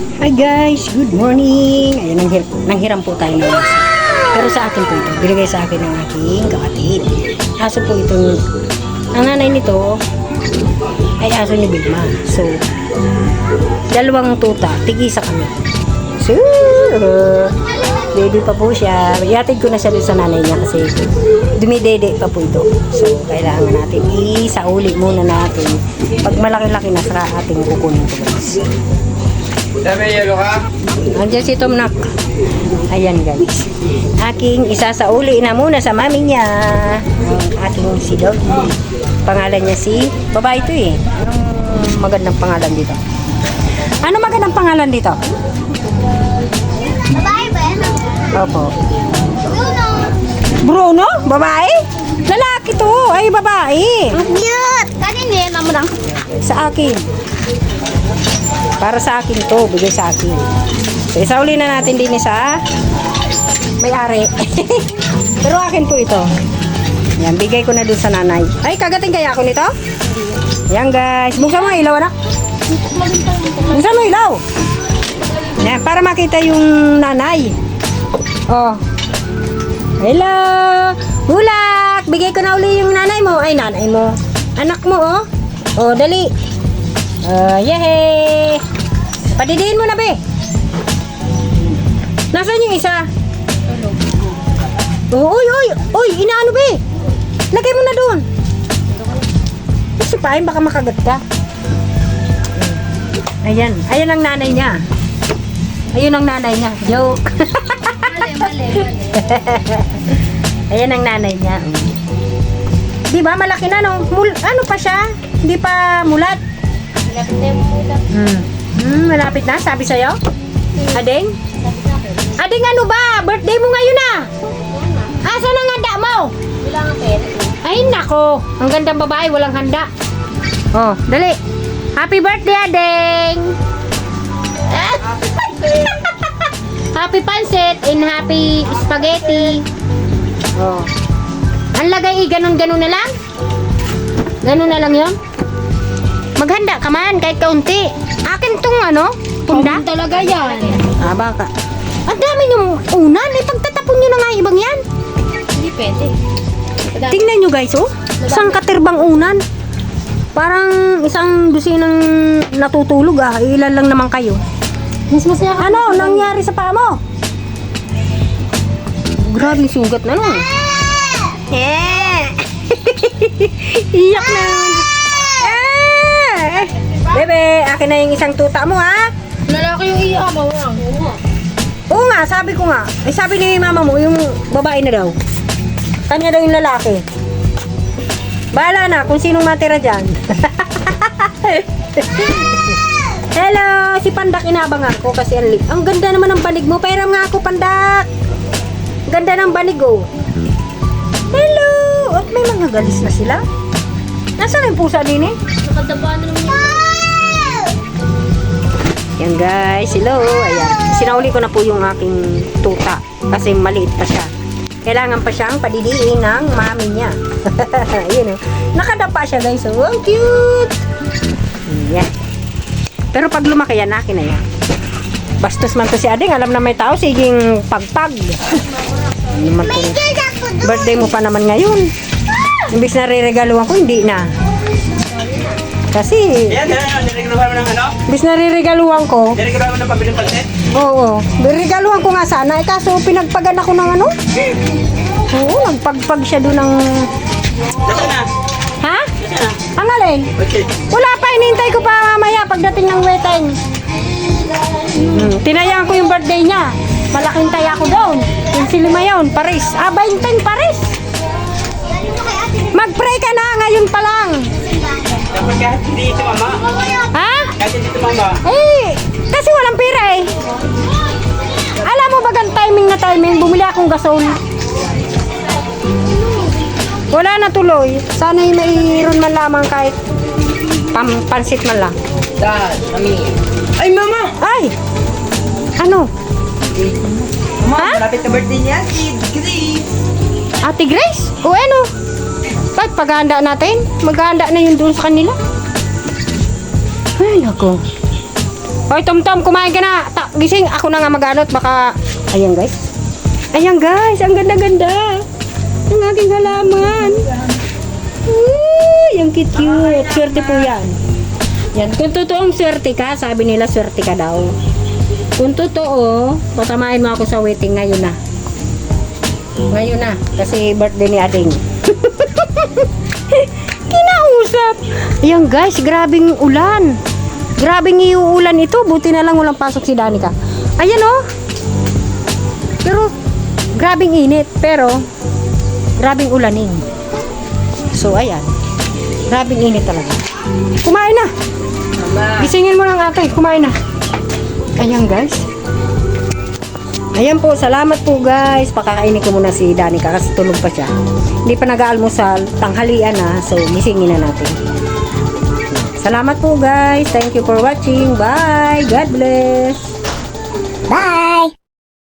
Hi guys, good morning. Ayan, nanghir nanghiram po tayo ng aso. Pero sa akin po ito, binigay sa akin ng aking kapatid. Aso po ito, ang nanay nito ay aso ni Bigma. So, dalawang tuta, tigisa kami. So, baby pa po siya. Yatid ko na siya sa nanay niya kasi dumidede pa po ito. So, kailangan natin isauli muna natin. Pag malaki-laki na, saka ating kukunin guys. Dami yelo ka? Andiyan si Tom Nak. Ayan guys. Aking isasauli na muna sa mami niya. Ang aking si Doggy. Pangalan niya si... Babae ito eh. Anong magandang pangalan dito? Ano magandang pangalan dito? Babae ba yan? Opo. Bruno! Bruno? Babae? Lalaki to. Ay, babae. Ang cute! Kanina yan, mamurang. Sa akin. Para sa akin to. Bigay sa akin. So, isauli na natin din sa may-ari. Pero akin po ito. Yan, bigay ko na dun sa nanay. Ay, kagating kaya ako nito? Yan guys. Buksan mo ilaw, anak. Buksan mo ilaw. Yan, para makita yung nanay. Oh. Hello! Hulak! Bigay ko na uli yung nanay mo. Ay, nanay mo. Anak mo, oh. Oh, dali. Uh, yehey! Padidiin mo na, be. Nasaan yung isa? Uy, uy, uy, inaano, be? Lagay mo na doon. Kasi baka makagat ka. Ayan, ayan ang nanay niya. Ayun ang nanay niya. Joke. Mali. Ayan ang nanay niya. Di ba malaki na no? Mul ano pa siya? Hindi pa mulat. Lapit na yung. Hmm. Hmm, malapit na, sabi sa'yo? Ading? Na ako. Ading ano ba? Birthday mo ngayon na. Asa ang handa mo? Wala nga. Ay nako, ang gandang babae, walang handa. Oh, dali. Happy birthday, Ading! happy pancit and happy spaghetti. Oh. Ang lagay, ganun-ganun na lang? Ganun na lang yun? Maghanda ka man, kahit kaunti. Akin tong ano, punda. talaga yan. Ah, baka. Ang dami niyong unan. Eh, pagtatapon niyo na nga ibang yan. Hindi pwede. Tingnan nyo guys, oh. Isang katirbang unan. Parang isang dusinang natutulog ah. Ilan lang naman kayo. Mas masaya ka. Ano nangyari sa paa mo? Grabe sugat na nun. Eh. Iyak na. Eh. Bebe, akin na yung isang tuta mo ha. Lalaki yung iya mo. Oo. Oo nga, sabi ko nga. Eh, sabi ni mama mo, yung babae na daw. Kanya daw yung lalaki. Bahala na kung sinong matira dyan. Hello, si Pandak inabang ako kasi ang, ang ganda naman ng banig mo. Pairam nga ako, Pandak. Ganda ng banig, oh. Hello! At may mga galis na sila. Nasaan yung pusa din eh? Nakadaba na naman yung... Yan guys, hello. Ayan. Sinauli ko na po yung aking tuta kasi maliit pa siya. Kailangan pa siyang padidiin ng mami niya. Ayun oh. Nakadapa siya guys. Oh, ang cute. Yan. Pero pag lumaki yan, akin na yan. Bastos man to si Ading. Alam na may tao, siging pagpag. To? Birthday mo pa naman ngayon. Imbis na re-regaluhan ko, hindi na. Kasi, Yan, yan. Niregaluhan mo ng ano? imbis na re-regaluhan ko, Niregaluhan mo ng pabiling pansit? Oo. Regaluhan ko nga sana. Eh, kaso pinagpagan ako ng ano? Oo, nagpagpag siya doon ng... Nasaan na? Ha? Ang alin? Okay. Wala pa, inintay ko pa mamaya pagdating ng weteng. Hmm, tinayaan ko yung birthday niya. Malaking taya ko doon. Yung silima yun, Paris. Ah, 20 Paris. Ngayon pa lang. Dapat kahit hindi ito mama. Ha? Kahit hindi ito mama. Eh, kasi walang pera eh. Alam mo ba gan timing na timing, bumili akong gasol. Wala na tuloy. Sana yung mayroon man lamang kahit pam pansit man lang. Dad, mami. Ay, mama! Ay! Ano? Mama, Ha? malapit na birthday niya. Si Grace. Ate Grace? O ano? Ba't paghahanda natin? Maghahanda na yun doon sa kanila. Ay, ako. Hoy, Tom-Tom, kumain ka na. Ta gising, ako na nga maganot. Baka, ayan guys. Ayan guys, ang ganda-ganda. Ang aking halaman. Uy, ang cute-cute. Swerte po yan. Yan, kung totoong swerte ka, sabi nila swerte ka daw. Kung totoo, patamain mo ako sa waiting ngayon na. Ngayon na, kasi birthday ni Ading. Kinausap. Ayan guys, grabing ulan. Grabing iuulan ito. Buti na lang walang pasok si Danica. Ayan oh. Pero, grabing init. Pero, grabing ulaning. So, ayan. Grabing init talaga. Kumain na. Gisingin mo ng ate. Kumain na. Ayan guys. Ayan po, salamat po guys. Pakakainin ko muna si Danica kasi tulog pa siya. Hindi pa nag-aalmusal, tanghalian na. So, gisingin na natin. Salamat po guys. Thank you for watching. Bye. God bless. Bye.